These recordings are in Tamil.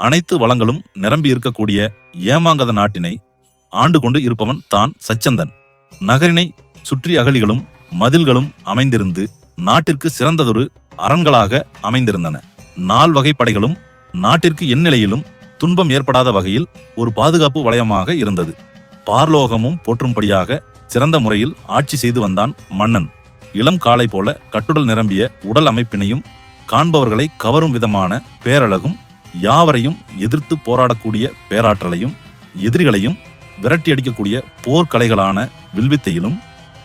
அனைத்து வளங்களும் நிரம்பி இருக்கக்கூடிய ஏமாங்கத நாட்டினை ஆண்டு கொண்டு இருப்பவன் தான் சச்சந்தன். நகரினை சுற்றி அகழிகளும் மதில்களும் அமைந்திருந்து நாட்டிற்கு சிறந்ததொரு அரண்களாக அமைந்திருந்தன. நால் வகை படைகளும் நாட்டிற்கு எந்நிலையிலும் துன்பம் ஏற்படாத வகையில் ஒரு பாதுகாப்பு வளையமாக இருந்தது. பார்லோகமும் போற்றும்படியாக சிறந்த முறையில் ஆட்சி செய்து வந்தான் மன்னன். இளம் காலை போல கட்டுடல் நிரம்பிய உடல் அமைப்பினையும் காண்பவர்களை கவரும் விதமான பேரழகும் யாவரையும் எதிர்த்து போராடக்கூடிய பேராற்றலையும் எதிரிகளையும் விரட்டி அடிக்கக்கூடிய போர்க்கலைகளான வில்வித்தையிலும்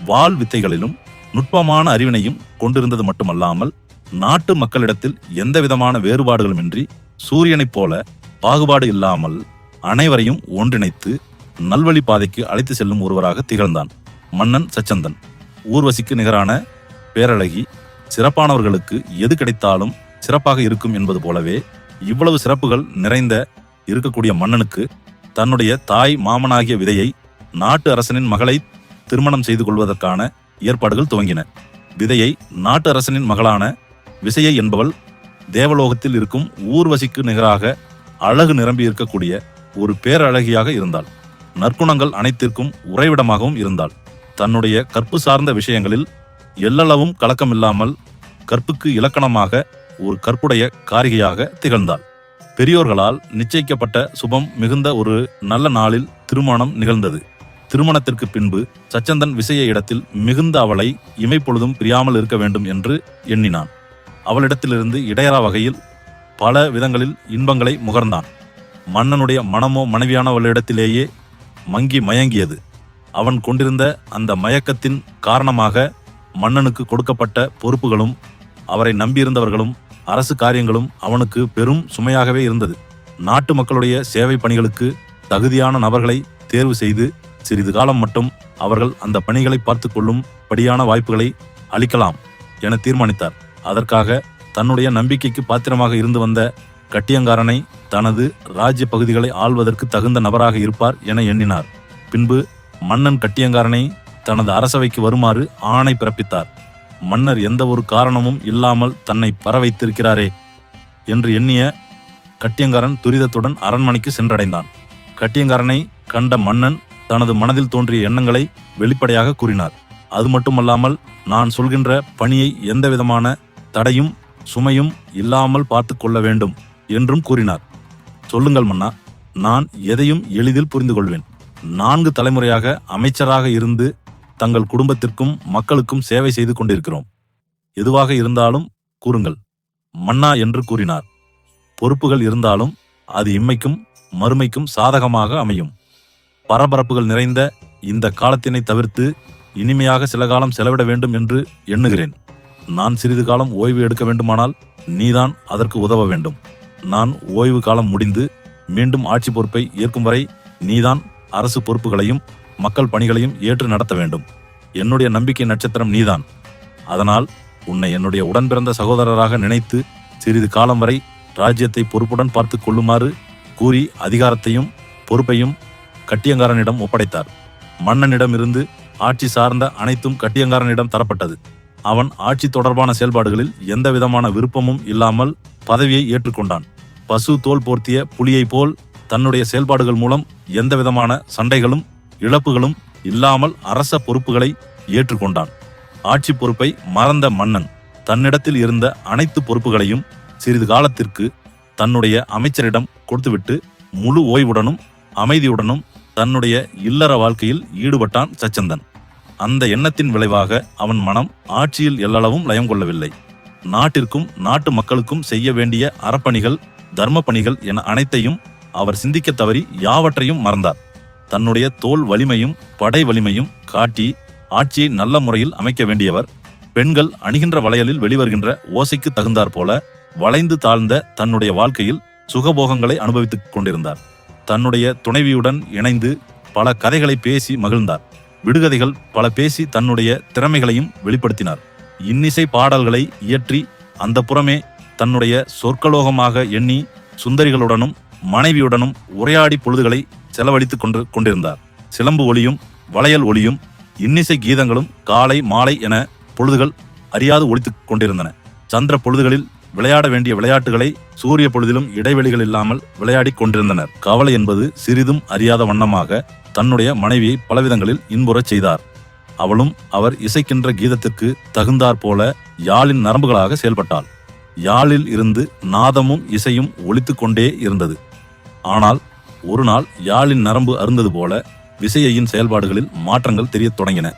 வாள் வித்தைகளிலும் நுட்பமான அறிவினையும் கொண்டிருந்தது மட்டுமல்லாமல் நாட்டு மக்களிடத்தில் எந்த விதமான வேறுபாடுகளுமின்றி சூரியனைப் போல பாகுபாடு இல்லாமல் அனைவரையும் ஒன்றிணைத்து நல்வழி பாதைக்கு அழைத்து செல்லும் ஒருவராக திகழ்ந்தான் மன்னன் சச்சந்தன். ஊர்வசிக்கு நிகரான பேரழகி சிறப்பானவர்களுக்கு எது கிடைத்தாலும் சிறப்பாக இருக்கும் என்பது போலவே இவ்வளவு சிறப்புகள் நிறைந்த இருக்கக்கூடிய மன்னனுக்கு தன்னுடைய தாய் மாமனாகிய விதையை நாட்டு அரசனின் மகளை திருமணம் செய்து கொள்வதற்கான ஏற்பாடுகள் துவங்கின. விதையை நாட்டு அரசனின் மகளான விசையை என்பவள் தேவலோகத்தில் இருக்கும் ஊர்வசிக்கு நிகராக அழகு நிரம்பி இருக்கக்கூடிய ஒரு பேரழகியாக இருந்தாள். நற்குணங்கள் அனைத்திற்கும் உறைவிடமாகவும் இருந்தாள். தன்னுடைய கற்பு சார்ந்த விஷயங்களில் எல்லளவும் கலக்கமில்லாமல் கற்புக்கு இலக்கணமாக ஒரு கற்புடைய காரிகையாக திகழ்ந்தாள். பெரியோர்களால் நிச்சயிக்கப்பட்ட சுபம் மிகுந்த ஒரு நல்ல நாளில் திருமணம் நிகழ்ந்தது. திருமணத்திற்கு பின்பு சச்சந்தன் விசைய இடத்தில் மிகுந்த அவளை இமைப்பொழுதும் பிரியாமல் இருக்க வேண்டும் என்று எண்ணினான். அவளிடத்திலிருந்து இடையறா வகையில் பல விதங்களில் இன்பங்களை முகர்ந்தான். மன்னனுடைய மனமோ மனைவியானவளிடத்திலேயே மங்கி மயங்கியது. அவன் கொண்டிருந்த அந்த மயக்கத்தின் காரணமாக மன்னனுக்கு கொடுக்கப்பட்ட பொறுப்புகளும் அவரை நம்பியிருந்தவர்களும் அரசு காரியங்களும் அவனுக்கு பெரும் சுமையாகவே இருந்தது. நாட்டு மக்களுடைய சேவை பணிகளுக்கு தகுதியான நபர்களை தேர்வு செய்து சிறிது காலம் மட்டும் அவர்கள் அந்த பணிகளை பார்த்து கொள்ளும் படியான வாய்ப்புகளை அளிக்கலாம் என தீர்மானித்தார். அதற்காக தன்னுடைய நம்பிக்கைக்கு பாத்திரமாக இருந்து வந்த கட்டியங்காரனை தனது ராஜ்ய பகுதிகளை ஆள்வதற்கு தகுந்த நபராக இருப்பார் என எண்ணினார். பின்பு மன்னன் கட்டியங்காரனை தனது அரசவைக்கு வருமாறு ஆணை பிறப்பித்தார். மன்னர் எந்த ஒரு காரணமும் இல்லாமல் தன்னை பர வைத்திருக்கிறாரே என்று எண்ணிய கட்டியங்காரன் துரிதத்துடன் அரண்மனைக்கு சென்றடைந்தான். கட்டியங்காரனை கண்ட மன்னன் தனது மனதில் தோன்றிய எண்ணங்களை வெளிப்படையாக கூறினார். அது மட்டுமல்லாமல் நான் சொல்கின்ற பணியை எந்தவிதமான தடையும் சுமையும் இல்லாமல் பார்த்து கொள்ள வேண்டும் என்றும் கூறினார். சொல்லுங்கள் மன்னா நான் எதையும் எளிதில் புரிந்து கொள்வேன் நான்கு தலைமுறையாக அமைச்சராக இருந்து தங்கள் குடும்பத்திற்கும் மக்களுக்கும் சேவை செய்து கொண்டிருக்கிறோம். எதுவாக இருந்தாலும் கூறுங்கள். மன்னா என்று கூறினார். பொறுப்புகள் இருந்தாலும் அது இம்மைக்கும் மறுமைக்கும் சாதகமாக அமையும். பரபரப்புகள் நிறைந்த இந்த காலத்தினை தவிர்த்து இனிமையாக சில காலம் செலவிட வேண்டும் என்று எண்ணுகிறேன். நான் சிறிது காலம் ஓய்வு எடுக்க வேண்டுமானால் நீதான் அதற்கு உதவ வேண்டும். நான் ஓய்வு காலம் முடிந்து மீண்டும் ஆட்சி பொறுப்பை ஏற்கும் வரை நீதான் அரசு பொறுப்புகளையும் மக்கள் பணிகளையும் ஏற்று நடத்த வேண்டும். என்னுடைய நம்பிக்கை நட்சத்திரம் நீதான். அதனால் உன்னை என்னுடைய உடன் பிறந்த சகோதரராக நினைத்து சிறிது காலம் வரை ராஜ்யத்தை பொறுப்புடன் பார்த்து கொள்ளுமாறு கூறி அதிகாரத்தையும் பொறுப்பையும் கட்டியங்காரனிடம் ஒப்படைத்தார். மன்னனிடமிருந்து ஆட்சி சார்ந்த அனைத்தும் கட்டியங்காரனிடம் தரப்பட்டது. அவன் ஆட்சி தொடர்பான செயல்பாடுகளில் எந்த விதமான விருப்பமும் இல்லாமல் பதவியை ஏற்றுக்கொண்டான். பசு தோல் போர்த்திய புலியைப் போல் தன்னுடைய செயல்பாடுகள் மூலம் எந்த விதமான சண்டைகளும் இழப்புகளும் இல்லாமல் அரச பொறுப்புகளை ஏற்றுக்கொண்டான். ஆட்சி பொறுப்பை மறந்த மன்னன் தன்னிடத்தில் இருந்த அனைத்து பொறுப்புகளையும் சிறிது காலத்திற்கு தன்னுடைய அமைச்சரிடம் கொடுத்துவிட்டு முழு ஓய்வுடனும் அமைதியுடனும் தன்னுடைய இல்லற வாழ்க்கையில் ஈடுபட்டான் சச்சந்தன். அந்த எண்ணத்தின் விளைவாக அவன் மனம் ஆட்சியில் எல்லளவும் லயம் கொள்ளவில்லை. நாட்டிற்கும் நாட்டு மக்களுக்கும் செய்ய வேண்டிய அறப்பணிகள் தர்ம பணிகள் என அனைத்தையும் அவர் சிந்திக்க தவறி யாவற்றையும் மறந்தார். தன்னுடைய தோல் வலிமையும் படை வலிமையும் காட்டி ஆட்சியை நல்ல முறையில் அமைக்க வேண்டியவர். பெண்கள் அணிகின்ற வளையலில் வெளிவருகின்ற ஓசைக்கு தகுந்தாற் போல வளைந்து தாழ்ந்த தன்னுடைய வாழ்க்கையில் சுகபோகங்களை அனுபவித்துக் கொண்டிருந்தார். தன்னுடைய துணைவியுடன் இணைந்து பல கதைகளை பேசி மகிழ்ந்தார். விடுகதைகள் பல பேசி தன்னுடைய திறமைகளையும் வெளிப்படுத்தினார். இன்னிசை பாடல்களை இயற்றி அந்த புறமே தன்னுடைய சொற்கலோகமாக எண்ணி சுந்தரிகளுடனும் மனைவியுடனும் உரையாடி பொழுதுகளை செலவழித்துக் கொண்டு கொண்டிருந்தார். சிலம்பு ஒளியும் வளையல் ஒளியும் இன்னிசை கீதங்களும் காலை மாலை என பொழுதுகள் அறியாது ஒழித்துக் கொண்டிருந்தன. சந்திர பொழுதுகளில் விளையாட வேண்டிய விளையாட்டுகளை சூரிய பொழுதிலும் இடைவெளிகள் இல்லாமல் விளையாடிக் கொண்டிருந்தனர். கவலை என்பது சிறிதும் அறியாத வண்ணமாக தன்னுடைய மனைவியை பலவிதங்களில் இன்புறச் செய்தார். அவளும் அவர் இசைக்கின்ற கீதத்திற்கு தகுந்தாற் போல யாழின் நரம்புகளாக செயல்பட்டாள். யாழில் இருந்து நாதமும் இசையும் ஒலித்துக் கொண்டே இருந்தது. ஆனால் ஒரு நாள் யாழின் நரம்பு அருந்தது போல விசையையின் செயல்பாடுகளில் மாற்றங்கள் தெரியத் தொடங்கின.